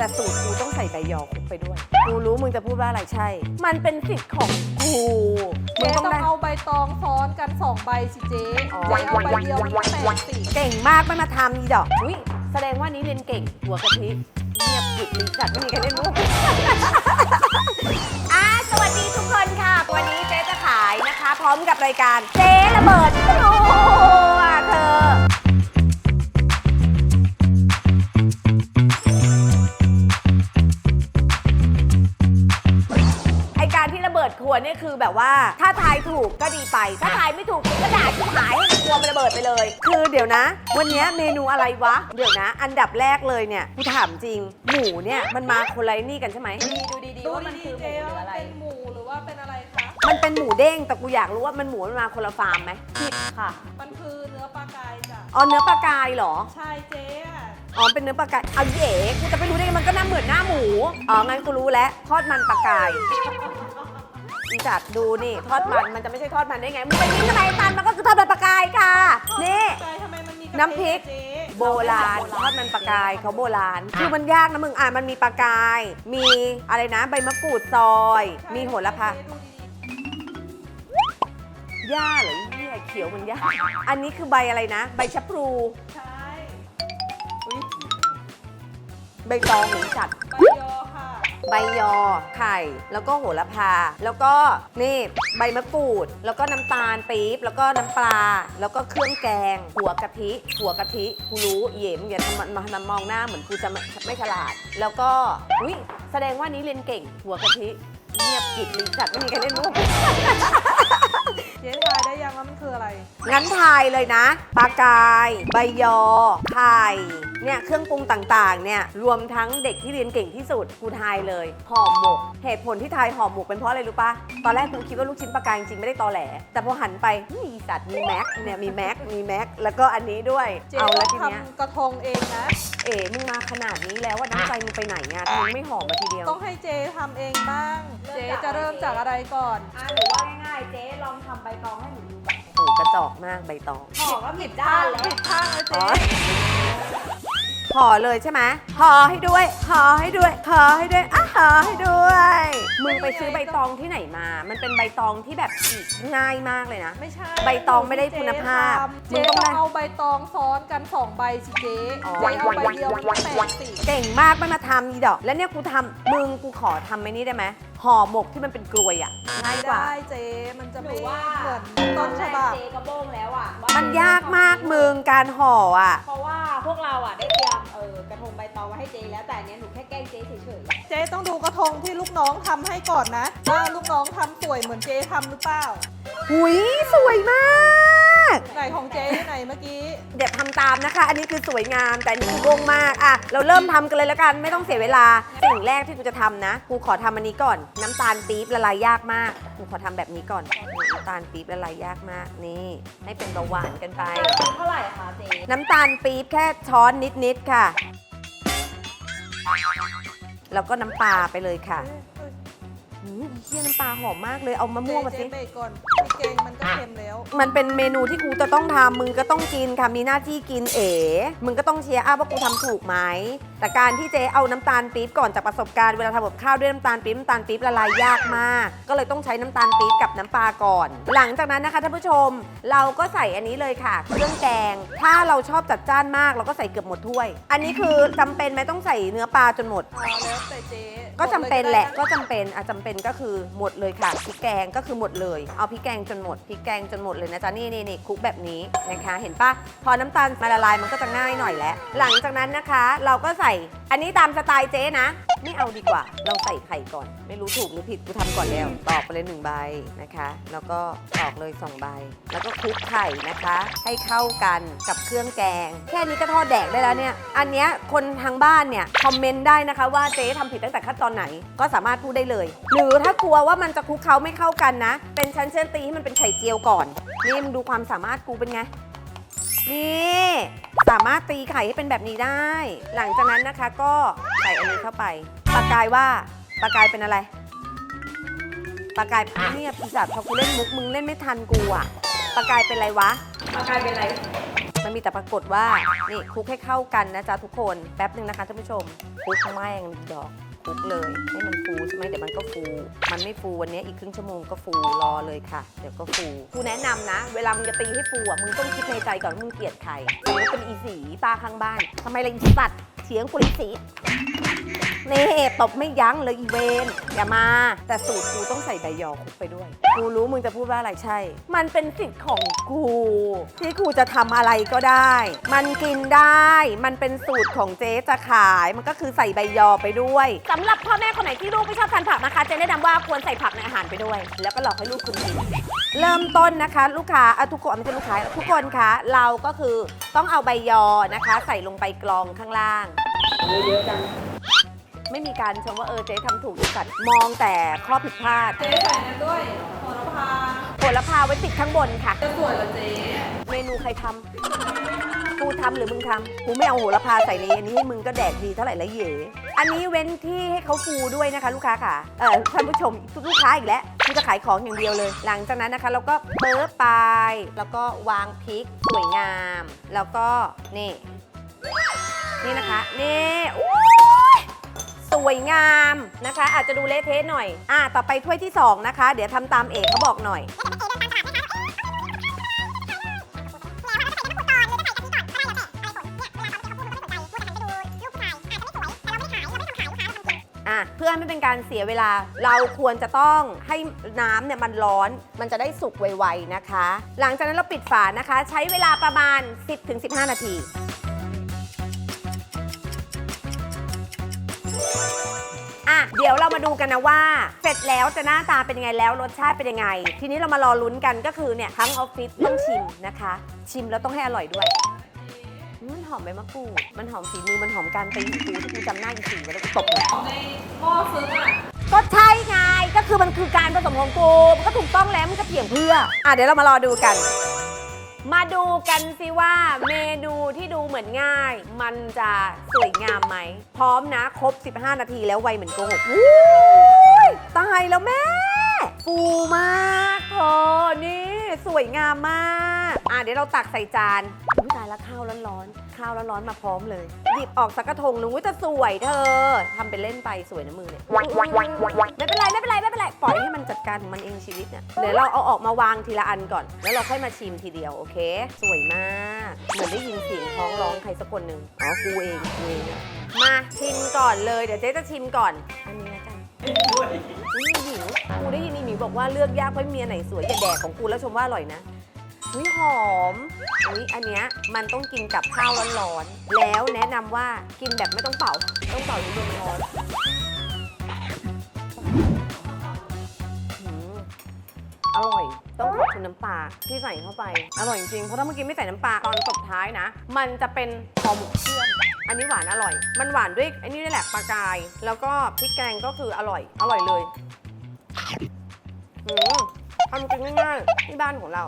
แต่สูตรกูต้องใส่ใบยอคลุกไปด้วย กูรู้มึงจะพูดว่าอะไรใช่ มันเป็นสิทธิ์ของกูมึเจ๊งต้ต้อองงได้ เอาใบตองซ้อนกันสองใบสิเจ๊อ๋อ เจ๊เอาใบเดียวมันก็แปดสิเก่งมากไม่มาทำอีดอกอุ้ยแสดงว่านี้เรียนเก่ง หัวกะทิเงียบกริบลิจัดไม่มีใครเล่นมุก อะสวัสดีทุกคนค่ะ วันนี้เจ๊จะขายนะคะ พร้อมกับรายการเจ๊ระเบิดค วเนี่ยคือแบบว่า ถ้าทายถูกก็ดีไป ถ้าทายไม่ถูกก็ด่าชิบหายให้ครัวมันระเบิดไปเลย คือเดี๋ยวนะ วันนี้เมนูอะไรวะ เดี๋ยวนะ อันดับแรกเลยเนี่ยกูถามจริง หมูเนี่ยมันมาคนละนี่กันใช่ไหม ดูดีดูๆว่ามันดีคือๆหมูเจ๊หรือว่าอะไร เป็นหมูหรือว่าเป็นอะไรคะ มันเป็นหมูเด้งแต่กูอยากรู้ว่ามันหมูมันมาคนละฟาร์มไหมผิดค่ะ มันคือเนื้อปลากายจ้ะ อ๋อเนื้อปลากายเหรอ ใช่เจ๊อะอ๋อเป็นเนื้อปลากายเอาเย่กูจะไปรู้ได้ไงมันก็น่าเหมือนหน้าหมู อ๋องั้นกูรู้แล้วทอดมันปลากาย อีจัดดูนี่ทอดมันมันจะไม่ใช่ทอดมันได้ไงมึงไปกินทำไมมันมันก็คือทอดมันปลากายค่ะ นี่ปลากายทำไมมันมีกะน้ำพริก เจ๊โบราณทอดมันปลากายเขาโบราณ คือมันยากนะมึงอ่านมันมีปลากาย มีอะไรนะ ใบมะกรูดซอย มีโหระพา เจ๊ดูดีหญ้าเหรอไอ้เหี้ยเขียวเหมันหญ้า อันนี้คือใบอะไรนะ ใบชะพลูๆใช่ใบตองหรือจัด ใบยอค่ะ ใบยอ ไข่ แล้วก็โหระพา แล้วก็นี่ใบมะกรูด แล้วก็น้ำตาลปี๊บ แล้วก็น้ำปลา แล้วก็เครื่องแกง หัวกะทิหัวกะทิกูรู้เหย็มอย่าทำมันมามองหน้าเหมือนกูจะไม่ฉลาด แล้วก็อุ้ยแสดงว่านี้เรียนเก่ง หัวกะทิเงียบกิบลิจัดไม่มีใครเล่นมุก เจ๊ทายได้ยังว่ามันคืออะไร งั้นทายเลยนะ ปลากาย ใบยอ ไข่ เนี่ยเครื่องปรุงต่างๆ เนี่ยรวมทั้งเด็กที่เรียนเก่งที่สุดกูทายเลยห่อหมก เหตุผลที่ทายห่อหมกเป็นเพราะอะไรรู้ปะตอนแรกกูคิดว่าลูกชิ้นปลากายจริงๆไม่ได้ตอแหล แต่พอหันไปมีสัตว์มีแม็กเนี่ยมีแม็กมีแม็กแล้วก็อันนี้ด้วย เจ๊เอาต้แล้อวงทีเนี้ยทำกระทงเองนะ เอ๋มึงมาขนาดนี้แล้วว่าน้ำใจมึงไปไหนอะมึงไม่ห่อมาทีเดียว ต้องให้เจ๊ทำเองบ้าง เจ๊จะเริ่มจากอะไรก่อน อะหรือว่าง่ายๆ เจ๊ลองทำใบตองให้หนูดูก่อนโอ้โหกระจอกมากใบตองห่อก็ผิดด้านแล้วผิดข้างเลยอ๋เจ๊อห่อเลยใช่ไหไหมห่อให้ด้วยห่อให้ด้วยห่อให้ด้วยอะห่อให้ด้วย มึงไปซื้อใบตองที่ไหนมา มันเป็นใบตองที่แบบฉีกง่ายมากเลยนะ ไม่ใช่ใบตองไม่ได้คุณภาพเจ๊มึงต้องต้องได้ เอาใบตองซ้อนกันสองใบสิเจ๊อ๋อ เจ๊เอาใบเดียวมันก็แปดสิเก่งมากไม่มาทำอีดอก แล้วเนี่ยกูทำมึงกูขอทำไอ้นี่ได้ไหม ห่อหมกที่มันเป็นกลวยอะง่ายกว่า ได้เจ๊มันจะหไม่นูว่าเหมือนตต้อนนแรฉกบับ เจ๊ก็โบ้งแล้วอะว่มันยากมากมึงการห่ออะ เพราะว่าพวกเราอะได้เตรียมเออกระทงใบตองไว้ให้เจ๊แล้วแต่อันเนี้ยหนูแค่แกล้งเจ๊เฉยเจ๊ต้องดูกระทงที่ลูกน้องทำให้ก่อนนะว่าลูกน้องทำสวยเหมือนเจ๊ทำหรือเปล่า หุยสวยมา เมื่อกี้เดี๋ยวทำตามนะคะ อันนี้คือสวยงาม แต่อันนี้คือโบ้งมากอะเราเริ่มทำกันเลยแล้วกันไม่ต้องเสียเวลา สิ่งแรกที่กูจะทำนะ กูขอทำอันนี้ก่อน น้ำตาลปี๊บละลายยากมาก กูขอทำแบบนี้ก่อนนี่น้ำตาลปี๊บละลายยากมากนี่ให้เป็นเบาหวานกันไปๆเท่าไหร่คะเจ๊น้ำตาลปี๊บแค่ช้อนนิด ๆ ค่ะ แล้วก็น้ำปลาไปเลยค่ะ หืมเฮียน้ำปลาหอมมากเลยเอามะม่วงมาเจ๊สิ เบรกก่อนพี่เกงมันก็เค็มแล้ว มันเป็นเมนูที่กูจะต้องทำมึงก็ต้องกินค่ะมีหน้าที่กินเอ๋มึงก็ต้องเชียร์อัพว่ากูทำถูกไหมแต่การที่เจ๊เอาน้ำตาลปี๊บก่อนจากประสบการณ์เวลาทำกับข้าวด้วยน้ำตาลปี๊บน้ำตาลปี๊บละลายยากมาก ก็เลยต้องใช้น้ำตาลปี๊บกับน้ำปลาก่อน หลังจากนั้นนะคะท่านผู้ชม เราก็ใส่อันนี้เลยค่ะ เครื่องแกง ถ้าเราชอบจัดจ้านมากเราก็ใส่เกือบหมดถ้วย อันนี้คือจำเป็นไหมต้องใส่เนื้อปลาจนหมดอ๋อแล้วแต่เจ๊ก็จำเป็นแหละก็จำเป็นอะจำเป็นก็คือหมดเลยค่ะพริกแกงก็คือหมดเลย เอาพริกแกงจนหมดพริกแกงจนหมดเลยนะจ๊ะนี่นี่นี่คลุกแบบนี้นะคะ เห็นปะพอน้ำตาลมาละลายมันก็จะง่ายหน่อยแล้วหลังจากนั้นนะคะ เราก็ใส่อันนี้ตามสไตล์เจ๊นะไม่เอาดีกว่า เราใส่ไข่ก่อน ไม่รู้ถูกหรือผิดกูทำก่อนแล้ว ตอกไปเลยหนึ่งใบนะคะ แล้วก็ตอกเลยสองใบ แล้วก็คลุกไข่นะคะ ให้เข้ากันกับเครื่องแกง แค่นี้ก็ทอดแดกได้แล้วเนี่ย อันเนี้ยคนทางบ้านเนี่ยคอมเมนต์ได้นะคะว่าเจ๊ทำผิดตั้งแต่ขั้นตอนไหน ก็สามารถพูดได้เลย หรือถ้ากลัวว่ามันจะคลุกเคล้าไม่เข้ากันนะ เป็นชั้นเส้นตีให้มันเป็นไข่เจียวก่อนนี่มึงดูความสามารถกูเป็นไง นี่สามารถตีไข่ให้เป็นแบบนี้ได้ หลังจากนั้นนะคะก็ใส่อันนี้เข้าไปปลากายว่าปลากายเป็นอะไรปลากายเงียบอีสัตว์พอกูเล่นมุกมึงเล่นไม่ทันกูอะปลากายเป็นอะไรวะปลากายเป็นอะไรมันมีแต่ปรากฏว่านี่คลุกให้เข้ากันนะจ๊ะทุกคนแป๊บหนึ่งนะคะท่านผู้ชมคลุกแม่งดอก คลุกเลย ให้มันฟูใช่ไหมเดี๋ยวมันก็ฟู มันไม่ฟูวันนี้อีกครึ่งชั่วโมงก็ฟูรอเลยค่ะ เดี๋ยวก็ฟูกูแนะนำนะ เวลามึงจะตีให้ฟูอะมึงต้องคิดในใจก่อนว่ามึงเกลียดใครสมมติเป็นอีสีป้าข้างบ้านทำไมล่ะอีสัตว์เสียงกุลิสี นี่ตบไม่ยั้งเลยอีเวนอย่ามา แต่สูตรกูต้องใส่ใบยอคลุกไปด้วย กูรู้มึงจะพูดว่าอะไรใช่ มันเป็นสิทธิ์ของกู ที่กูจะทำอะไรก็ได้ มันกินได้ มันเป็นสูตรของเจ๊จะขาย มันก็คือใส่ใบยอไปด้วยสำหรับพ่อแม่คนไหนที่ลูกไม่ชอบทานผักนะคะเจ๊แนะนำว่าควรใส่ผักในอาหารไปด้วย แล้วก็หลอกให้ลูกคุณกินเริ่มต้นนะคะ ลูกค้าอะทุกคนไม่ใช่ลูกค้าทุกคนคะเราก็คือต้องเอาใบยอนะคะ ใส่ลงไปกรองข้างล่าง ไม่มีการชมว่าเออเจ๊ทำถูกหรือสัตว์มองแต่ข้อผิดพลาดเจ๊ใส่นั้นด้วยโหระพาผลพาไว้ติดข้างบนค่ะ จะสวยเหรอเจ๊เมนูใครทำกูทำหรือมึงทำกูไม่เอาโหระพาใส่ในอันนี้ให้มึงก็แดกดีเท่าไหร่ละเหยอันนี้เว้นที่ให้เขาฟูด้วยนะคะ ลูกค้าค่ะ เออท่านผู้ชมลูกค้าอีกแล้วกูจะขายของอย่างเดียวเลย หลังจากนั้นนะคะ เราก็เปิดไป แล้วก็วางพริกสวยงาม แล้วก็นี่ นี่นะคะ นี่อุ๊ยส วยงามนะคะ อาจจะดูเละเทะหน่อย อะต่อไปถ้วยที่ 2 นะคะ เดี๋ยวทำตามเอกเขาบอกหน่อยอะเพื่อไม่เป็นการเสียเวลา เราควรจะต้องให้น้ำเนี่ยมันร้อน มันจะได้สุกไวๆนะคะ หลังจากนั้นเราปิดฝานะคะ ใช้เวลาประมาณ 10-15 นาที เดี๋ยวเรามาดูกันนะว่า เสร็จแล้วจะหน้าตาเป็นยังไงแล้วรสชาติเป็นยังไง ทีนี้เรามารอลุ้นกันก็คือเนี่ยทั้งออฟฟิศต้องชิมนะคะ ชิมแล้วต้องให้อร่อยด้วยอืมมันหอมใบมะกรูด มันหอมฝีมือ มันหอมการตีของกูที่กูจำหน้าอีสีไว้แล้วกูตบเลยของในหม้อซึ้งอะ ก็ใช่ไง ก็คือมันคือการผสมของกู มันก็ถูกต้องแล้ว มันจะเถียงเพื่อ อะเดี๋ยวเรามารอดูกัน มาดูกันสิว่าเมนูที่ดูเหมือนง่าย มันจะสวยงามไหม พร้อมนะครบ 15 นาทีแล้วไวเหมือนโกหกวู้ยตายแล้วแม่ ฟูมากเธอนี่ สวยงามมาก อะเดี๋ยวเราตักใส่จานอุ๊ยตายแล้วข้าวร้อนๆข้าวร้อนๆมาพร้อมเลยหยิบออกสักกระทงหนึงอุ๊ยจะสวยเธอทำเป็นเล่นไปสวยนะมือเนี่ยไม่เป็นไรไม่เป็นไรไม่เป็นไรปล่อยให้มันจัดการของมันเองชีวิตเนี่ยเดี๋ยวเราเอาออกมาวางทีละอันก่อน แล้วเราค่อยมาชิมทีเดียวโอเค สวยมากเหมือนได้ยินเสียงท้องร้องใครสักคนหนึ่งอ๋อกูเองกูเองมาชิมก่อนเลยเดี๋ยวเจ๊จะชิมก่อน อันนี้ละกันอุ้ยหมิวกูได้ยินอีหมิวบอกว่าเลือกยากเพราะเมียไหนสวยอย่าแดกของกูแล้วชมว่าอร่อยนะ อุ้ยหอม อุ้ยอันเนี้ยมันต้องกินกับข้าวร้อนๆ แล้วแนะนำว่ากินแบบไม่ต้องเป่า ต้องเป่าด้วยลมร้อนอืมอร่อย ต้องขอบคุณน้ำปลาที่ใส่เข้าไป อร่อยจริง เพราะถ้าเมื่อกี้ไม่ใส่น้ำปลาตอนตบท้ายนะ มันจะเป็นคอหมกเชื่อม อันนี้หวานอร่อย มันหวานด้วยไอ้นี่นี่แหละปลากาย แล้วก็พริกแกงก็คืออร่อย อร่อยเลยอืมทำกินง่ายๆที่บ้านของเรา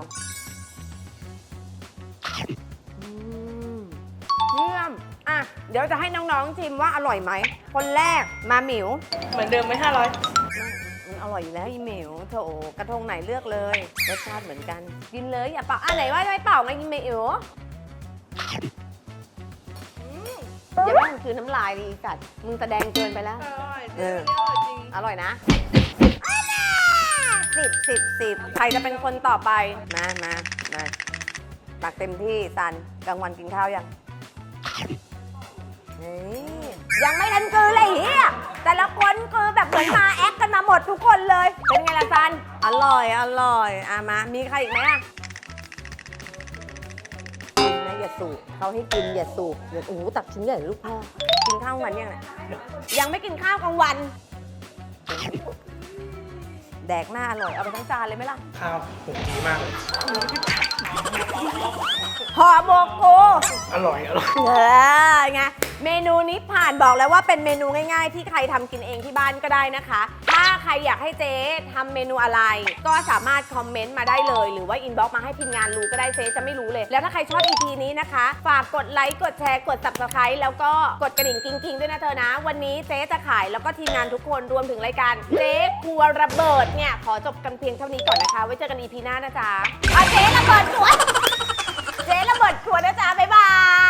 เยี่ยม อะ เดี๋ยวจะให้น้องๆชิมว่าอร่อยไหม คนแรกมาหมิว เหมือนเดิมไหมห้าร้อยมันอร่อยอยู่แล้วอีเหมวโถกระทงไหนเลือกเลยรสชาติเหมือนกัน กินเลยอย่าเป่าอะไหนว่าไม่เป่าไงอีเหมวอืมอย่าให้มันคือน้ำลายดิอีสัตว์มึงแสดงเกินไปแล้ว อร่อยเอออร่อยจริง อร่อยนะสิบสิบสิบใครจะเป็นคนต่อไป มามามา ตักเต็มที่ซันกลางวันกินข้าวยังเฮ้ยยังไม่ทันกือเลยเฮียแต่ละคนคือแบบเหมือนมาแอคกันมาหมดทุกคนเลย เป็นไงล่ะซัน อร่อยอร่อยอะมา มีใครอีกไหมอะกินนะอย่าสูบเขาให้กินอย่าสูบอย่าโอ้โหตักชิ้นใหญ่เลยลูกพ่อกินข้าวกลางวันยังไงยังไม่กินข้าวกลางวัน แดกหน้าอร่อยเอาไปทั้งจานเลยไหมล่ะ ข้าวผมดีมากเลย ห่อหมกโกอร่อยอร่อย เออไงเมนูนี้ผ่านบอกแล้วว่าเป็นเมนูง่าย ๆ ที่ใครทำกินเองที่บ้านก็ได้นะคะ ถ้าใครอยากให้เจ๊ทำเมนูอะไร ก็สามารถคอมเมนต์มาได้เลย หรือว่าอินบ็อกซ์มาให้ทีมงานรู้ก็ได้เจ๊จะไม่รู้เลย แล้วถ้าใครชอบ EP นี้นะคะ ฝากกดไลค์กดแชร์กด subscribe แล้วก็กดกระดิ่งกิ้งๆด้วยนะเธอนะ วันนี้เจ๊จะขายแล้วก็ทีมงานทุกคนรวมถึงรายการเจ๊ครัวระเบิดเนี่ยขอจบกันเพียงเท่านี้ก่อนนะคะ ไว้เจอกัน EP หน้านะจ๊ะเอาเจ๊ระเบิดสวยเจ จ๊ระเบิดขวดนะจ๊ะบ๊ายบาย